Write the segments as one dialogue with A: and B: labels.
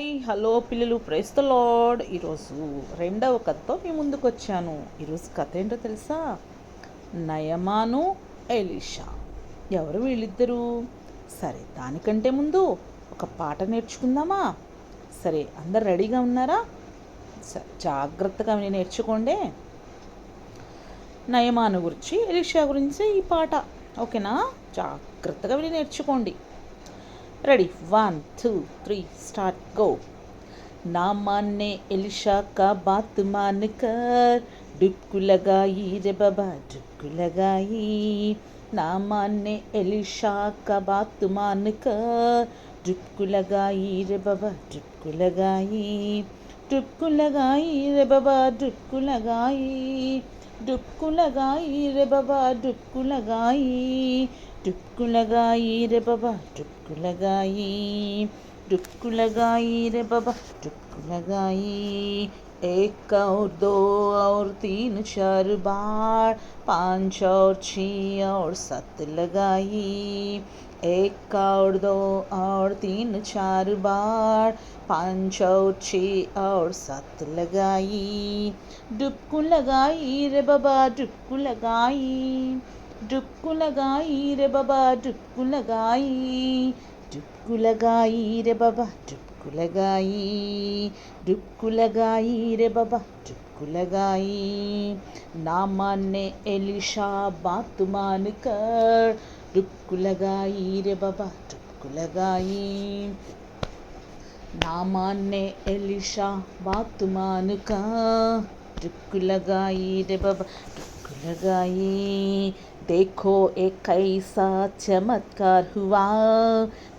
A: Hi hello పిల్లలు praise the Lord ఈరోజు రెండవ కథతో మీ ముందుకు వచ్చాను. ఈరోజు కథ ఏంటో తెలుసా? Naaman Elisha. ఎవరు వీళ్ళిద్దరూ? సరే దానికంటే ముందు ఒక పాట నేర్చుకుందామా? సరే అందరు రెడీగా ఉన్నారా? సరే జాగ్రత్తగా నేను నేర్చుకోండి. నయమాను గురించి ఎలీషా గురించి ఈ పాట. ఓకేనా? జాగ్రత్తగా విని నేర్చుకోండి. Ready. One two three start go. నామాన్నే ఎలిషాక బాతుమానుకర్ డుక్కులగాయి రే బాబా డుక్కులగాయి నామాన్నే ఎలిషాక బాతుమానుకర్ డుక్కులగాయి రే బాబా డుక్కులగాయి డుక్కులగాయి రే బాబా డుక్కులగాయి డుక్కులగాయి రే బాబా డుక్కులగాయి डुबकू लगाई रे बाबा डुबकू लगाई डुबकू लगाई रे बाबा डुबकू लगाई। एक और, दो और, तीन, चार बार, पाँच और, छः और, सात लगाई। एक और, दो और, तीन, चार बार, पाँच और, छः और, सात लगाई। डुबकू लगाई रे बाबा डुबकू लगाई। డుక్కులగాయి రే బాబా డుక్కులగాయి. డుక్కులగాయి రే బాబా డుక్కులగాయి. డుక్కులగాయి రే బాబా డుక్కులగాయి. నామాన్నే ఎలిషా బాతుమాను కర్ డుక్కులగాయి రే బాబా డుక్కులగాయి. నామాన్నే ఎలిషా బాతుమాను డుక్కులగాయి రే బాబా लगाई देखो एक कैसा चमत्कार हुआ।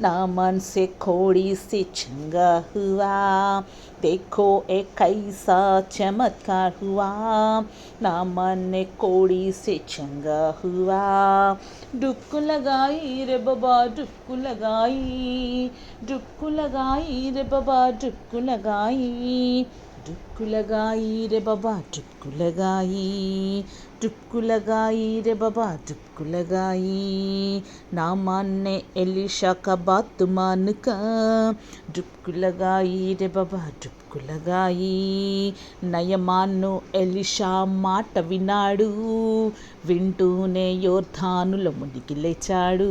A: ना मन से खोड़ी से चंगा हुआ। देखो एक कैसा चमत्कार हुआ। ना मन ने कोड़ी से चंगा हुआ। डुबकू लगाई रे बाबा, डुबकू लगाई। डुबकू लगाई रे बाबा, डुबकू लगाई। डुबकू लगाई रे बाबा, डुबकू लगाई। ടുപ് കുലകായി ടുപ് కులగాయి ನಾಮಾನ್ನೇ ಎಲಿಶಾಕ ಬಾತುಮಾನುಕ డుప్కులగాయి రే బాబా డుప్కులగాయి నయమాన్ను ఎలిషా మాట వినాడు. వింటూనే యోర్ధానుల మునికి లేచాడు.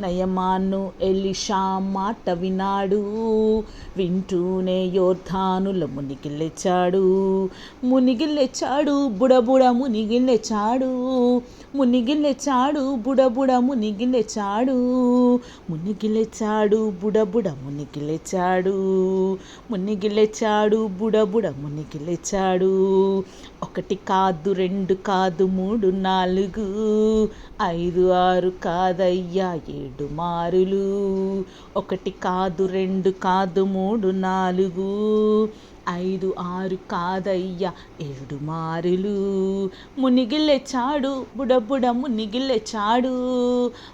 A: నయమాన్ను ఎలిషా మాట వినాడు. వింటూనే యోర్ధానుల మునికి లేచాడు. మునిగి లేచాడు బుడబుడ మునిగి లేచాడు. మునిగి లేచాడు బుడబుడ మునిగి లేచాడు బుడబుడ మునిగి లేచాడు బుడబుడ మునిగి ఒకటి కాదు రెండు కాదు మూడు నాలుగు ఐదు ఆరు కాదయ్యా ఏడు మారులు. ఒకటి కాదు రెండు కాదు మూడు నాలుగు ఐదు ఆరు కాదయ్యా ఏడు మారులు. మునిగిలేచాడు బుడబుడ మునిగిలేచాడు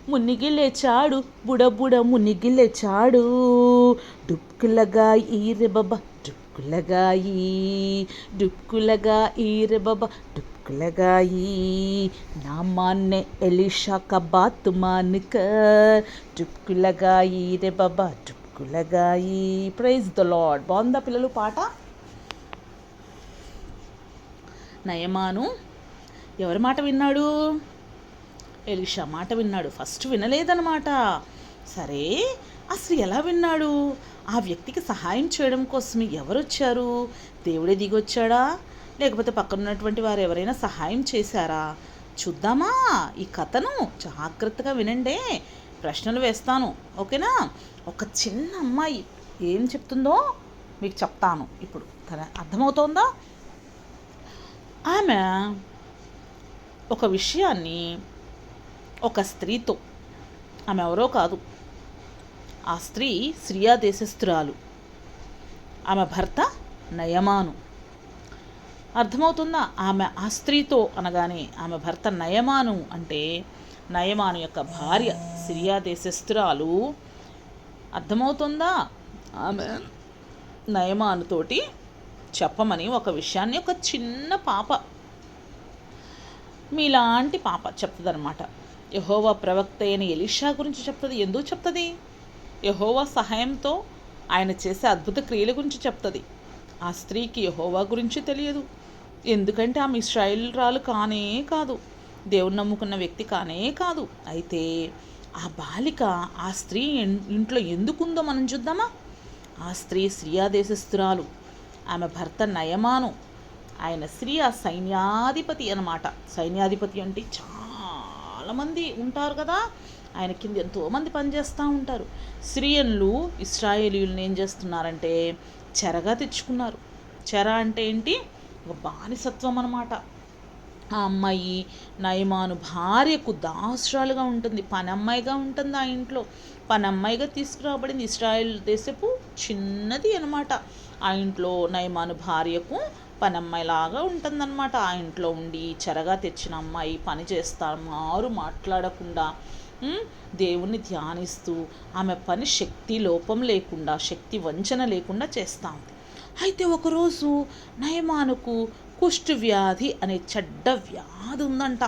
A: మునిగిలేచాడు బుడబుడ మునిగిలేచాడు డుక్కులగా ఈరె బాబా డుక్కులగాయి డుక్కులగా ఈరె బాబా డుక్కులగాయి నామాన్నే ఎలిషా కబాత్ బాత్ మాన్ రే బాబా డుక్కులగాయి ప్రైజ్ ద లాడ్ బాగుందా పిల్లలు పాట? నయమాను. ఎవరి మాట విన్నాడు? ఎలిషా మాట విన్నాడు. ఫస్ట్ వినలేదన్నమాట. సరే అసలు ఎలా విన్నాడు? ఆ వ్యక్తికి సహాయం చేయడం కోసం ఎవరు వచ్చారు దేవుడే దిగొచ్చాడా? లేకపోతే పక్కన ఉన్నటువంటి వారు ఎవరైనా సహాయం చేశారా? చూద్దామా? ఈ కథను జాగ్రత్తగా వినండి. ప్రశ్నలు వేస్తాను. ఓకేనా? ఒక చిన్న అమ్మాయి ఏం చెప్తుందో మీకు చెప్తాను. ఇప్పుడు తన అర్థమవుతోందా? ఆమె ఒక విషయాన్ని ఒక స్త్రీతో ఆమె ఎవరో కాదు ఆ స్త్రీ సిరియా దేశస్థురాలు ఆమె భర్త నయమాను. అర్థమవుతుందా? ఆమె ఆ స్త్రీతో అనగానే ఆమె భర్త నయమాను అంటే నయమాను యొక్క భార్య సిరియా దేశస్థురాలు. అర్థమవుతుందా? ఆమె నయమానుతోటి చెప్పమని ఒక విషయాన్ని ఒక చిన్న పాప మీలాంటి పాప చెప్తుందనమాట యహోవా ప్రవక్త అయిన ఎలిషా గురించి చెప్తుంది ఎందుకు చెప్తుంది? యహోవా సహాయంతో ఆయన చేసే అద్భుత క్రియల గురించి చెప్తుంది. ఆ స్త్రీకి యహోవా గురించి తెలియదు. ఎందుకంటే ఆమె ఇస్రాయిల్రాలు కానే కాదు. దేవుని నమ్ముకున్న వ్యక్తి కానే కాదు. అయితే ఆ బాలిక ఆ స్త్రీ ఇంట్లో ఎందుకుందో మనం చూద్దామా? ఆ స్త్రీ స్త్రీయా దేశస్తురాలు ఆమె భర్త నయమాను. ఆయన సిరియా సైన్యాధిపతి అనమాట సైన్యాధిపతి అంటే చాలామంది ఉంటారు కదా. ఆయన కింద ఎంతోమంది పనిచేస్తూ ఉంటారు. సిరియన్లు ఇస్రాయేలీలను ఏం చేస్తున్నారంటే చెరగా తెచ్చుకున్నారు. చెర అంటే ఏంటి? ఒక బానిసత్వం అనమాట ఆ అమ్మాయి నయమాను భార్యకు దాసురాలుగా ఉంటుంది. పనమ్మాయిగా ఉంటుంది ఆ ఇంట్లో. పనమ్మాయిగా తీసుకురాబడింది. ఇస్రాయల్ దేశపు చిన్నది అనమాట ఆ ఇంట్లో నయమాను భార్యకు పని అమ్మాయిలాగా ఉంటుందన్నమాట. ఆ ఇంట్లో ఉండి చెరగా తెచ్చిన అమ్మాయి పని చేస్తా మారు మాట్లాడకుండా దేవుణ్ణి ధ్యానిస్తూ ఆమె పని శక్తి లోపం లేకుండా శక్తి వంచన లేకుండా చేస్తా ఉంది. అయితే ఒకరోజు నయమానుకు కుష్టు వ్యాధి అనే చెడ్డ వ్యాధి ఉందంట.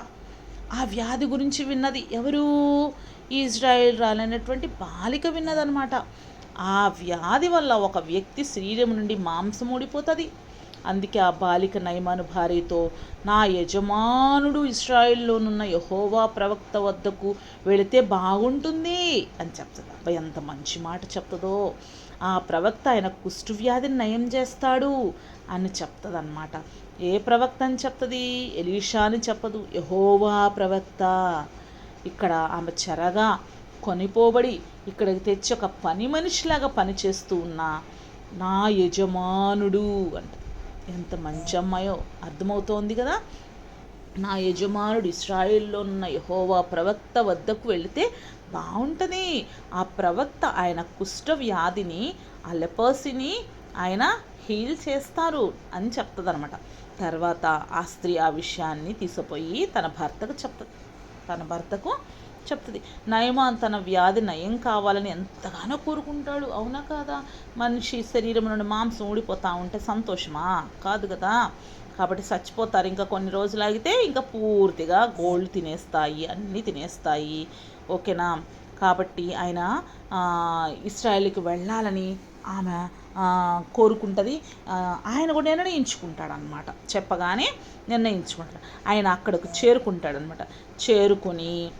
A: ఆ వ్యాధి గురించి విన్నది ఎవరు? ఇజ్రాయెల్ రాలైనటువంటి బాలిక విన్నదనమాట ఆ వ్యాధి వల్ల ఒక వ్యక్తి శరీరం నుండి మాంసం ఊడిపోతుంది. అందుకే ఆ బాలిక నయమాను భార్యతో నా యజమానుడు ఇస్రాయిల్లోనున్న యహోవా ప్రవక్త వద్దకు వెళితే బాగుంటుంది అని చెప్తుంది. అబ్బాయి ఎంత మంచి మాట చెప్తుందో ఆ ప్రవక్త ఆయన కుష్టు వ్యాధిని నయం చేస్తాడు అని చెప్తుంది అనమాట ఏ ప్రవక్త అని చెప్తుంది? ఎలీషా అని చెప్పదు. యహోవా ప్రవక్త. ఇక్కడ ఆమె చెరగా కొనిపోబడి ఇక్కడికి తెచ్చి ఒక పని మనిషిలాగా పనిచేస్తూ ఉన్న నా యజమానుడు అంట. ఎంత మంచి అమ్మాయో అర్థమవుతోంది కదా. నా యజమానుడు ఇస్రాయిల్లో ఉన్న యహోవా ప్రవక్త వద్దకు వెళితే బాగుంటుంది ఆ ప్రవక్త ఆయన కుష్ఠ వ్యాధిని ఆ లెపర్సీని ఆయన హీల్ చేస్తారు అని చెప్తుంది అనమాట తర్వాత ఆ స్త్రీ ఆ విషయాన్ని తీసుకుపోయి తన భర్తకు చెప్తుంది తన భర్తకు చెప్తుంది. నయమాన్ తన వ్యాధి నయం కావాలని ఎంతగానో కోరుకుంటాడు. అవునా కాదా? మనిషి శరీరం నుండి మాంసం ఊడిపోతూ ఉంటే సంతోషమా? కాదు కదా. కాబట్టి చచ్చిపోతారు. ఇంకా కొన్ని రోజులు ఆగితే ఇంకా పూర్తిగా గోల్డ్ తినేస్తాయి అన్నీ తినేస్తాయి. ఓకేనా? కాబట్టి ఆయన ఇస్రాయల్కి వెళ్ళాలని ఆమె కోరుకుంటుంది. ఆయన కూడా నిర్ణయించుకుంటాడు అనమాట చెప్పగానే నిర్ణయించుకుంటాడు. ఆయన అక్కడికి చేరుకుంటాడనమాట చేరుకొని చేరుకుని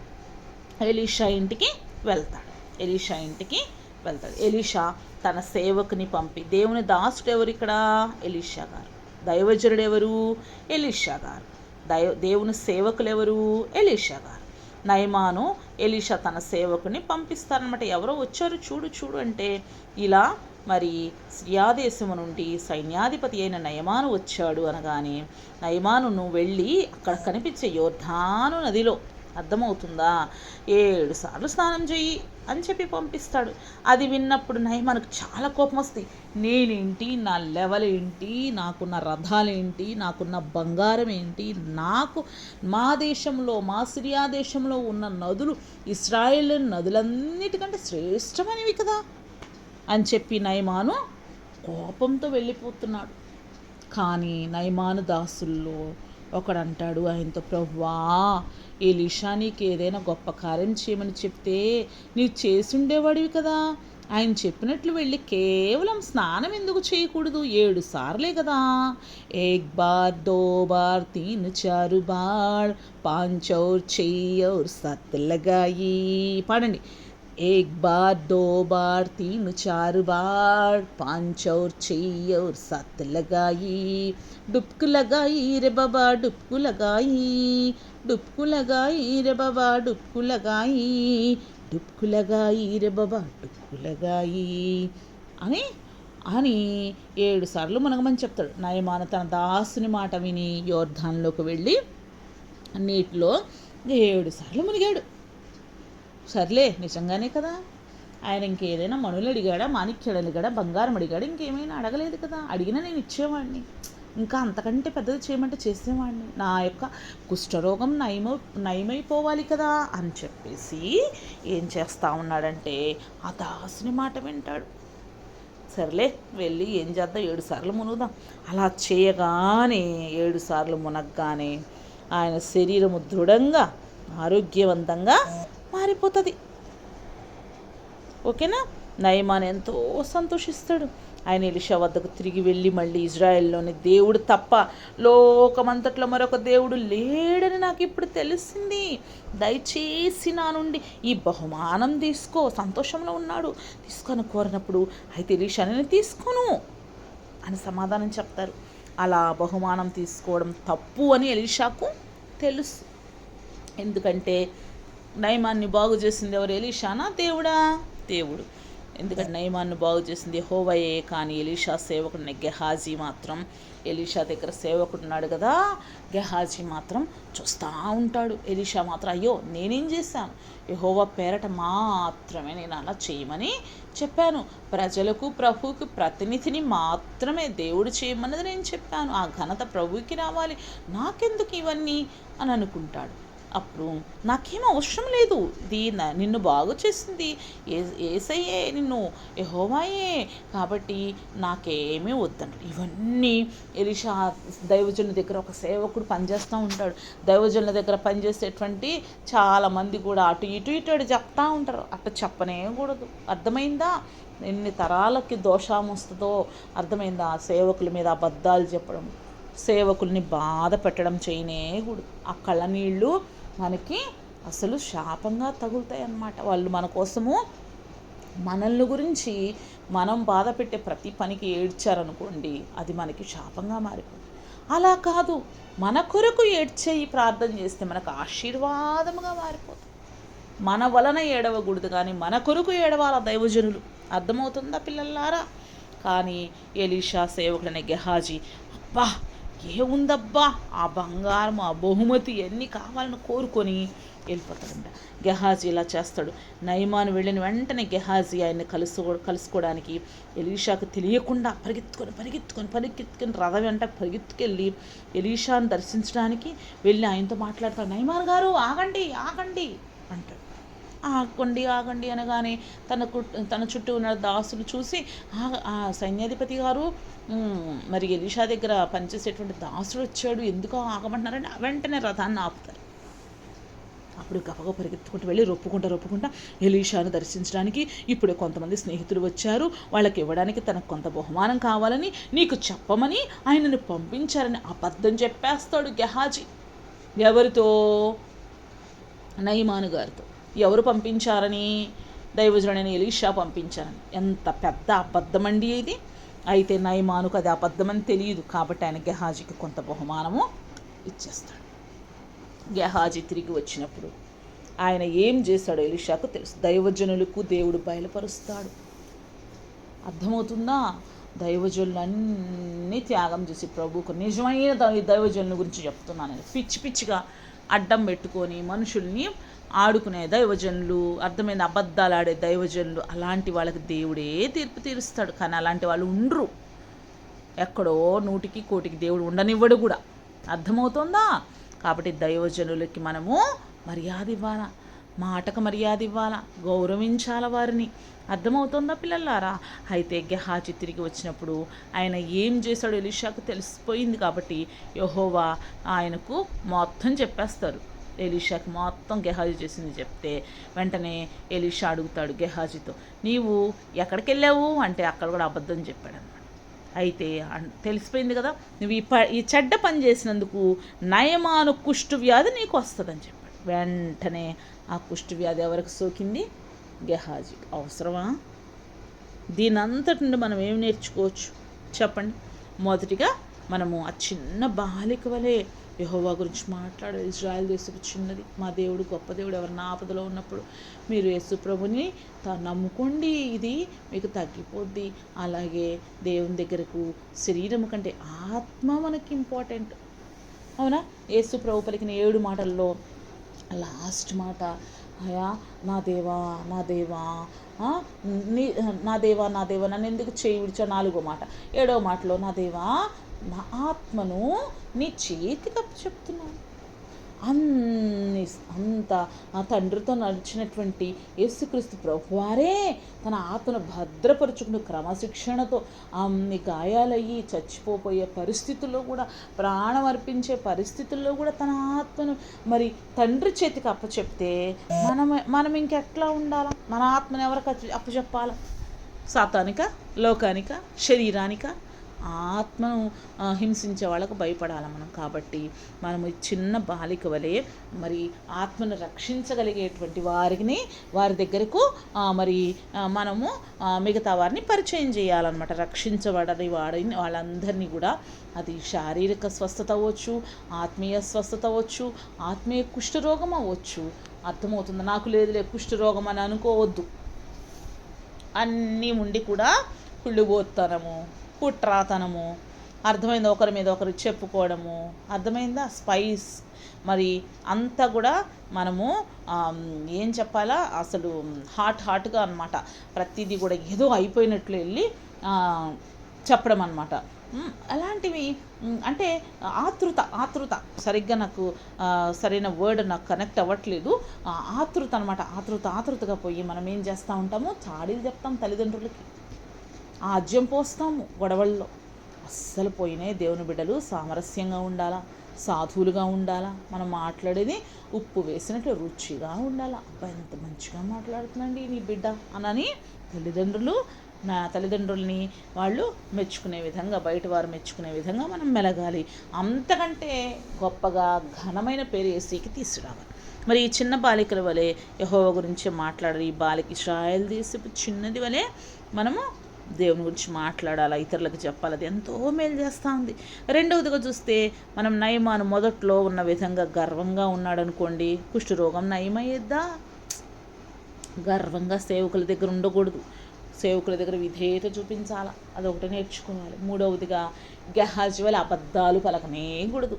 A: ఎలీషా ఇంటికి వెళ్తాడు. ఎలీషా ఇంటికి వెళ్తాడు. ఎలీషా తన సేవకుని పంపి దేవుని దాసుడు ఎవరు ఇక్కడ? ఎలీషా గారు. దైవజనుడు ఎవరు? ఎలీషా గారు. దైవ దేవుని సేవకులు ఎవరు? ఎలీషా గారు. నయమాను ఎలీషా తన సేవకుని పంపిస్తారనమాట ఎవరో వచ్చారు చూడు చూడు అంటే ఇలా మరి సిరియాదేశము నుండి సైన్యాధిపతి అయిన నయమాను వచ్చాడు అనగానే నయమానును వెళ్ళి అక్కడ కనిపించే యోర్ధాను నదిలో అర్థమవుతుందా? ఏడు సార్లు స్నానం చెయ్యి అని చెప్పి పంపిస్తాడు. అది విన్నప్పుడు నయ మనకు చాలా కోపం వస్తుంది. నేనేంటి? నా లెవెల్ ఏంటి? నాకున్న రథాలేంటి? నాకున్న బంగారం ఏంటి? నాకు మా దేశంలో మా సిరియా దేశంలో ఉన్న నదులు ఇస్రాయేల్ నదులన్నిటికంటే శ్రేష్టమైనవి కదా? అని చెప్పి నయమాను కోపంతో వెళ్ళిపోతున్నాడు. కానీ నయమాను దాసుల్లో ఒకడంటాడు ఆయనతో ప్రవ్వా ఎలీషా నీకు ఏదైనా గొప్ప కార్యం చేయమని చెప్తే నీవు చేసుండేవాడివి కదా. ఆయన చెప్పినట్లు వెళ్ళి కేవలం స్నానం ఎందుకు చేయకూడదు? ఏడు సార్లే కదా. ఏక్ బార్ దో బార్ తీన్ చారు బార్ పాంచౌర్ చెయ్యౌర్ సత్ లగాయి పాడండి. एक बार दो बार तीन चार बार पाँच और छः और सात लगाई डुबक लगाई रे बाबा डुबक लगाई डुबक लगाई रे बाबा डुबक लगाई डुबक लगाई रे बाबा डुबक लगाई అని అని ఏడు సార్లు మనగమని చెప్తాడు నయమాన తన దాసుని మాట విని యోర్ధాన్లోకి వెళ్ళి నీటిలో ఏడు సార్లు మునిగాడు సర్లే నిజంగానే కదా? ఆయన ఇంకేదైనా మనులు అడిగాడా మాణిక్యాలు అడిగాడా బంగారం అడిగాడా ఇంకేమైనా అడగలేదు కదా? అడిగినా నేను ఇచ్చేవాడిని. ఇంకా అంతకంటే పెద్దది చేయమంటే చేసేవాడిని. నా యొక్క కుష్ఠరోగం నయమై నయమైపోవాలి కదా అని చెప్పేసి ఏం చేస్తా ఉన్నాడంటే ఆ దాసుని మాట వింటాడు. సర్లే వెళ్ళి ఏం చేద్దాం? ఏడు సార్లు మునుగుదాం. అలా చేయగానే ఏడు సార్లు మునగ్గానే ఆయన శరీరము దృఢంగా ఆరోగ్యవంతంగా మారిపోతుంది. ఓకేనా? నయమాన్ ఎంతో సంతోషిస్తాడు. ఆయన ఎలిషా వద్దకు తిరిగి వెళ్ళి మళ్ళీ ఇజ్రాయెల్లోని దేవుడు తప్ప లోకమంతట్లో మరొక దేవుడు లేడని నాకు ఇప్పుడు తెలిసింది. దయచేసి నా నుండి ఈ బహుమానం తీసుకో. సంతోషంలో ఉన్నాడు. తీసుకొని కోరినప్పుడు అయితే ఎలిషా నేను తీసుకోను అని సమాధానం చెప్తారు. అలా బహుమానం తీసుకోవడం తప్పు అని ఎలిషాకు తెలుసు. ఎందుకంటే నయమాన్ని బాగు చేసింది ఎవరు? ఎలీషానా దేవుడా? దేవుడు. ఎందుకంటే నయమాన్ని బాగు చేసింది హోవయే కానీ ఎలీషా సేవకుడిని గెహాజీ మాత్రం ఎలీషా దగ్గర సేవకుడు ఉన్నాడు కదా గెహాజీ మాత్రం చూస్తూ ఉంటాడు. ఎలీషా మాత్రం అయ్యో నేనేం చేశాను? యహోవా పేరట మాత్రమే నేను అలా చేయమని చెప్పాను. ప్రజలకు ప్రభువుకి ప్రతినిధిని మాత్రమే దేవుడు చేయమన్నది నేను చెప్పాను. ఆ ఘనత ప్రభువుకి రావాలి. నాకెందుకు ఇవన్నీ? అని అనుకుంటాడు. అప్పుడు నాకేం అవసరం లేదు. ఇది నిన్ను బాగు చేసింది. ఏ ఏసయ్యే నిన్ను యెహోవాయే. కాబట్టి నాకేమీ వద్దంట. ఇవన్నీ ఎలిషా దైవజనుల దగ్గర ఒక సేవకుడు పనిచేస్తూ ఉంటాడు. దైవజనుల దగ్గర పనిచేసేటువంటి చాలామంది కూడా అటు ఇటు ఇటు అటు చెప్తా ఉంటారు. అటు చెప్పనే కూడదు అర్థమైందా? ఎన్ని తరాలకి దోషం వస్తుందో అర్థమైందా? సేవకుల మీద అబద్ధాలు చెప్పడం సేవకుల్ని బాధ పెట్టడం చేయనేకూడదు. ఆ కళ్ళ నీళ్ళు మనకి అసలు శాపంగా తగులుతాయి అన్నమాట వాళ్ళు మన కోసము మనల్ని గురించి మనం బాధ పెట్టే ప్రతి పనికి ఏడ్చారనుకోండి అది మనకి శాపంగా మారిపోతుంది. అలా కాదు మన కొరకు ఏడ్చేయి ప్రార్థన చేస్తే మనకు ఆశీర్వాదముగా మారిపోతుంది. మన వలన ఏడవకూడదు కానీ మన కొరకు ఏడవాల దైవజనులు? అర్థమవుతుందా పిల్లలారా? కానీ ఎలీషా సేవకుడనే గెహాజీ అబ్బా ఏముందబ్బా? ఆ బంగారం ఆ బహుమతి ఎన్ని కావాలని కోరుకొని వెళ్ళిపోతాడంట. గెహాజీ ఇలా చేస్తాడు. నయమాను వెళ్ళిన వెంటనే గెహాజీ ఆయన్ని కలుసుకో కలుసుకోవడానికి ఎలీషాకు తెలియకుండా పరిగెత్తుకొని పరిగెత్తుకొని పరిగెత్తుకొని రథ వెంట పరిగెత్తుకెళ్ళి ఎలీషాను దర్శించడానికి వెళ్ళి ఆయనతో మాట్లాడతాడు. నయమాన్ గారు ఆగండి ఆగండి అంటాడు. ఆగండి ఆగండి అనగానే తన కుట్ తన చుట్టూ ఉన్న దాసులు చూసి "ఆ- ఆ సైన్యాధిపతి గారు మరి ఎలీషా దగ్గర పనిచేసేటువంటి దాసుడు వచ్చాడు ఎందుకు ఆగమంటున్నారని వెంటనే రథాన్ని ఆపుతారు. అప్పుడు గబగబ పరిగెత్తుకుంటూ వెళ్ళి రొప్పుకుంటా రొప్పుకుంటా ఎలీషాను దర్శించడానికి ఇప్పుడు కొంతమంది స్నేహితులు వచ్చారు. వాళ్ళకి ఇవ్వడానికి తనకు కొంత బహుమానం కావాలని నీకు చెప్పమని ఆయనను పంపించారని అబద్ధం చెప్పేస్తాడు గెహాజీ. ఎవరితో? నయమాను గారితో. ఎవరు పంపించారని? దైవజుడైన ఎలీషా పంపించారని. ఎంత పెద్ద అబద్ధమండి ఇది. అయితే నయమానుకు అది అబద్ధమని తెలియదు. కాబట్టి ఆయన గెహాజీకి కొంత బహుమానము ఇచ్చేస్తాడు. గెహాజీ తిరిగి వచ్చినప్పుడు ఆయన ఏం చేశాడో ఎలీషాకు తెలుసు. దైవజనులకు దేవుడు బయలుపరుస్తాడు. అర్థమవుతుందా? దైవజనులన్నీ త్యాగం చేసి ప్రభుకు నిజమైన దైవజనుల గురించి చెప్తున్నాను పిచ్చి పిచ్చిగా అడ్డం పెట్టుకొని మనుషుల్ని ఆడుకునే దైవజనులు అర్థమైన అబద్ధాలు ఆడే దైవజనులు అలాంటి వాళ్ళకి దేవుడే తీర్పు తీరుస్తాడు. కానీ అలాంటి వాళ్ళు ఉండరు. ఎక్కడో నూటికి కోటికి దేవుడు ఉండనివ్వడు కూడా. అర్థమవుతుందా? కాబట్టి దైవజనులకి మనము మర్యాద ఇవ్వాలా? మాటకు మర్యాద ఇవ్వాలా? గౌరవించాల వారిని? అర్థమవుతుందా పిల్లలారా? అయితే గెహాజీ తిరిగి వచ్చినప్పుడు ఆయన ఏం చేశాడో ఎలిషాకు తెలిసిపోయింది కాబట్టి యహోవా ఆయనకు మొత్తం చెప్పేస్తారు. ఎలీషాకి మొత్తం గెహాజీ చేసింది చెప్తే వెంటనే ఎలీషా అడుగుతాడు గెహాజీతో నీవు ఎక్కడికి వెళ్ళావు? అంటే అక్కడ కూడా అబద్ధం చెప్పాడు అనమాట అయితే తెలిసిపోయింది కదా నువ్వు ఈ ప ఈ చెడ్డ పని చేసినందుకు నయమాను కుష్టు వ్యాధి నీకు వస్తుందని చెప్పాడు. వెంటనే ఆ కుష్టు వ్యాధి ఎవరికి సోకింది? గెహాజీ అవసరమా? దీనంతటి నుండి మనం ఏం నేర్చుకోవచ్చు? చెప్పండి. మొదటిగా మనము ఆ చిన్న బాలిక వలె యహోవా గురించి మాట్లాడు. ఇజ్రాయెల్ దేశపు చిన్నది మా దేవుడు గొప్ప దేవుడు ఎవరన్నా ఆపదలో ఉన్నప్పుడు మీరు యేసు ప్రభుని తా- నమ్ముకోండి. ఇది మీకు తగ్గిపోద్ది. అలాగే దేవుని దగ్గరకు శరీరం కంటే ఆత్మ మనకి ఇంపార్టెంట్. అవునా? యేసు ప్రభు పలికిన ఏడు మాటల్లో లాస్ట్ మాట అయా నా దేవా నా దేవా నీ నా దేవా నా దేవా నన్ను ఎందుకు చేయి విడిచా నాలుగో మాట. ఏడో మాటలో నా దేవా నా ఆత్మను నీ చేతికి చెప్తున్నాను అన్ని అంత ఆ తండ్రితో నడిచినటువంటి యేసుక్రీస్తు ప్రభువారే తన ఆత్మను భద్రపరుచుకుని క్రమశిక్షణతో అన్ని గాయాలయ్యి చచ్చిపోపోయే పరిస్థితుల్లో కూడా ప్రాణం అర్పించే పరిస్థితుల్లో కూడా తన ఆత్మను మరి తండ్రి చేతికి అప్పచెప్తే మనం మనం ఇంకెట్లా ఉండాలా? మన ఆత్మను ఎవరికి అప్పచెప్పాలా? సాతానిక? లోకానిక? శరీరానిక? ఆత్మను హింసించే వాళ్ళకు భయపడాలి మనం. కాబట్టి మనము ఈ చిన్న బాలిక వలె మరి ఆత్మను రక్షించగలిగేటువంటి వారిని వారి దగ్గరకు మరి మనము మిగతా వారిని పరిచయం చేయాలన్నమాట. రక్షించబడని వాడిని వాళ్ళందరినీ కూడా అది శారీరక స్వస్థత అవ్వచ్చు ఆత్మీయ స్వస్థత అవ్వచ్చు ఆత్మీయ కుష్ఠరోగం అవ్వచ్చు. అర్థమవుతుంది? నాకు లేదులే కుష్ఠరోగం అని అనుకోవద్దు. అన్నీ ఉండి కూడా కుళ్ళిపోతనము కుట్రాతనము అర్థమైంది ఒకరి మీద ఒకరు చెప్పుకోవడము అర్థమైందా? స్పైస్ మరి అంతా కూడా మనము ఏం చెప్పాలా? అసలు హాట్ హాట్గా అనమాట ప్రతిదీ కూడా ఏదో అయిపోయినట్లు వెళ్ళి చెప్పడం అనమాట అలాంటివి అంటే ఆతృత ఆతృత. సరిగ్గా నాకు సరైన వర్డ్ నాకు కనెక్ట్ అవ్వట్లేదు. ఆతృత అనమాట ఆతృత ఆతృతగా పోయి మనం ఏం చేస్తూ ఉంటాము చాడీలు చెప్తాం తల్లిదండ్రులకి. ఆజ్యం పోస్తాము గొడవల్లో. అస్సలు పోయినాయి దేవుని బిడ్డలు సామరస్యంగా ఉండాలా సాధువులుగా ఉండాలా? మనం మాట్లాడేది ఉప్పు వేసినట్లు రుచిగా ఉండాలా? అబ్బాయి ఎంత మంచిగా మాట్లాడుతుందండి నీ బిడ్డ అనని తల్లిదండ్రులు నా తల్లిదండ్రుల్ని వాళ్ళు మెచ్చుకునే విధంగా బయట వారు మెచ్చుకునే విధంగా మనం మెలగాలి. అంతకంటే గొప్పగా ఘనమైన పేరు ఏసీకి తీసుకురావాలి. మరి ఈ చిన్న బాలికల వలె యహోవ గురించి మాట్లాడరు. ఈ బాలిక ఇస్రాయల్ దేశపు చిన్నది వలె మనము దేవుని గురించి మాట్లాడాలా ఇతరులకు చెప్పాలి అది ఎంతో మేలు చేస్తూ ఉంది. రెండవదిగా చూస్తే మనం నయమాను మొదట్లో ఉన్న విధంగా గర్వంగా ఉన్నాడనుకోండి కుష్ఠరోగం నయమయ్యేద్దా? గర్వంగా సేవకుల దగ్గర ఉండకూడదు. సేవకుల దగ్గర విధేయత చూపించాలా అదొకటి నేర్చుకోవాలి. మూడవదిగా గెహాజీ వల్ల అబద్ధాలు పలకనే కూడదు.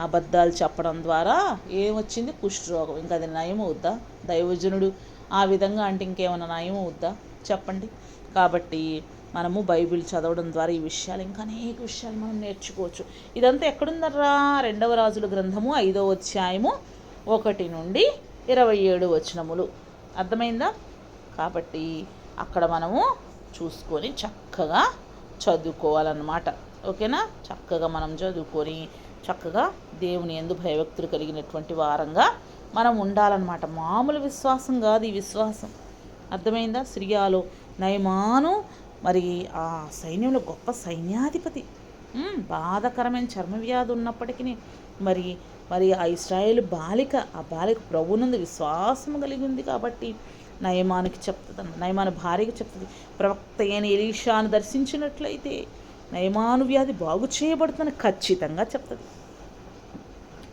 A: అబద్ధాలు చెప్పడం ద్వారా ఏమొచ్చింది? కుష్ఠరోగం ఇంకా అది నయం అవుద్దా దైవజనుడు ఆ విధంగా అంటే ఇంకేమైనా నయం అవుద్దా చెప్పండి. కాబట్టి మనము బైబిల్ చదవడం ద్వారా ఈ విషయాలు ఇంకా అనేక విషయాలు మనం నేర్చుకోవచ్చు. ఇదంతా ఎక్కడుందర్రా? రెండవ రాజుల గ్రంథము ఐదవ అధ్యాయము ఒకటి నుండి ఇరవై ఏడు వచనములు. అర్థమైందా? కాబట్టి అక్కడ మనము చూసుకొని చక్కగా చదువుకోవాలన్నమాట. ఓకేనా? చక్కగా మనం చదువుకొని చక్కగా దేవుని ఎందు భయభక్తులు కలిగినటువంటి వారంగా మనం ఉండాలన్నమాట. మామూలు విశ్వాసం కాదు ఈ విశ్వాసం. అర్థమైందా? సిరియాలో నయమాను మరి ఆ సైన్యంలో గొప్ప సైన్యాధిపతి. బాధాకరమైన చర్మ వ్యాధి ఉన్నప్పటికీ మరి మరి ఆ ఇస్రాయేల్ బాలిక ఆ బాలిక ప్రభునందు విశ్వాసం కలిగి ఉంది కాబట్టి నయమానికి చెప్తుంది నయమాను భార్యకి చెప్తుంది. ప్రవక్త అయిన ఎలీషాను దర్శించినట్లయితే నయమాను వ్యాధి బాగు చేయబడుతుందని ఖచ్చితంగా చెప్తుంది.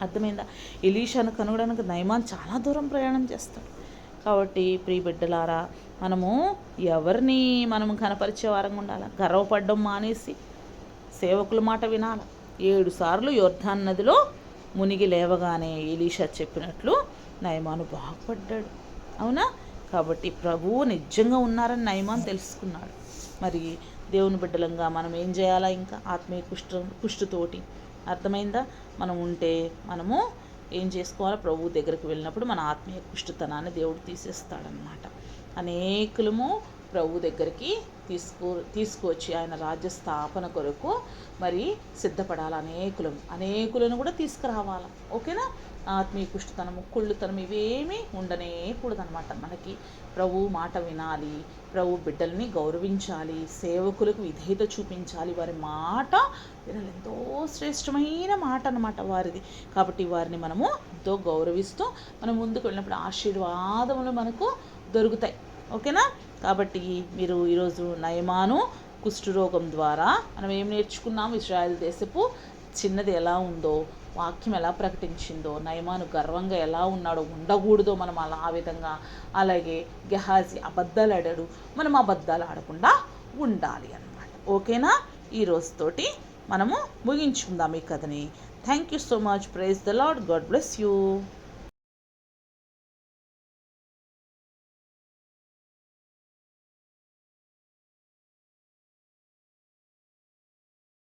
A: అర్థమైందా? ఎలీషాను కనుగొనడానికి నయమాన్ చాలా దూరం ప్రయాణం చేస్తాడు. కాబట్టి ప్రియ బిడ్డలారా మనము ఎవరిని మనం కనపరిచే వారంగా ఉండాలి? గర్వపడడం మానేసి సేవకుల మాట వినాలి? ఏడు సార్లు యోర్ధాన్ నదిలో మునిగి లేవగానే ఎలీషా చెప్పినట్లు నయమాను బాగుపడ్డాడు. అవునా? కాబట్టి ప్రభువు నిజంగా ఉన్నారని నయమాన్ తెలుసుకున్నాడు. మరి దేవుని బిడ్డలంగా మనం ఏం చేయాలా ఇంకా? ఆత్మీయ కుష్ఠ కుష్ఠతోటి. అర్థమైందా? మనం ఉంటే మనము ఏం చేసుకోవాలో? ప్రభు దగ్గరికి వెళ్ళినప్పుడు మన ఆత్మీయ కుష్ఠతనాన్ని దేవుడు తీసేస్తాడనమాట అనేకులము ప్రభు దగ్గరికి తీసుకు తీసుకువచ్చి ఆయన రాజ్య స్థాపన కొరకు మరి సిద్ధపడాలి. అనేకులను అనేకులను కూడా తీసుకురావాలి. ఓకేనా? ఆత్మీయ కుష్ఠతనము కుళ్ళుతనం ఇవేమీ ఉండనే కూడదనమాట మనకి. ప్రభు మాట వినాలి ప్రభు బిడ్డల్ని గౌరవించాలి సేవకులకు విధేయత చూపించాలి. వారి మాట వినాలి. ఎంతో శ్రేష్టమైన మాట అనమాట వారిది. కాబట్టి వారిని మనము ఎంతో గౌరవిస్తూ మనం ముందుకు వెళ్ళినప్పుడు ఆశీర్వాదములు మనకు దొరుకుతాయి. ఓకేనా? కాబట్టి మీరు ఈరోజు నయమాను కుష్ఠరోగం ద్వారా మనం ఏం నేర్చుకున్నాం? ఇస్రాయల్ దేశపు చిన్నది ఎలా ఉందో వాక్యం ఎలా ప్రకటించిందో నయమాను గర్వంగా ఎలా ఉన్నాడో ఉండకూడదో మనం అలా ఆ విధంగా అలాగే గెహాజీ అబద్ధాలు ఆడాడు. మనం అబద్ధాలు ఆడకుండా ఉండాలి అన్నమాట. ఓకేనా? ఈ రోజుతోటి మనము ముగించుకుందాం ఈ కథని. Thank you so much praise the Lord God bless you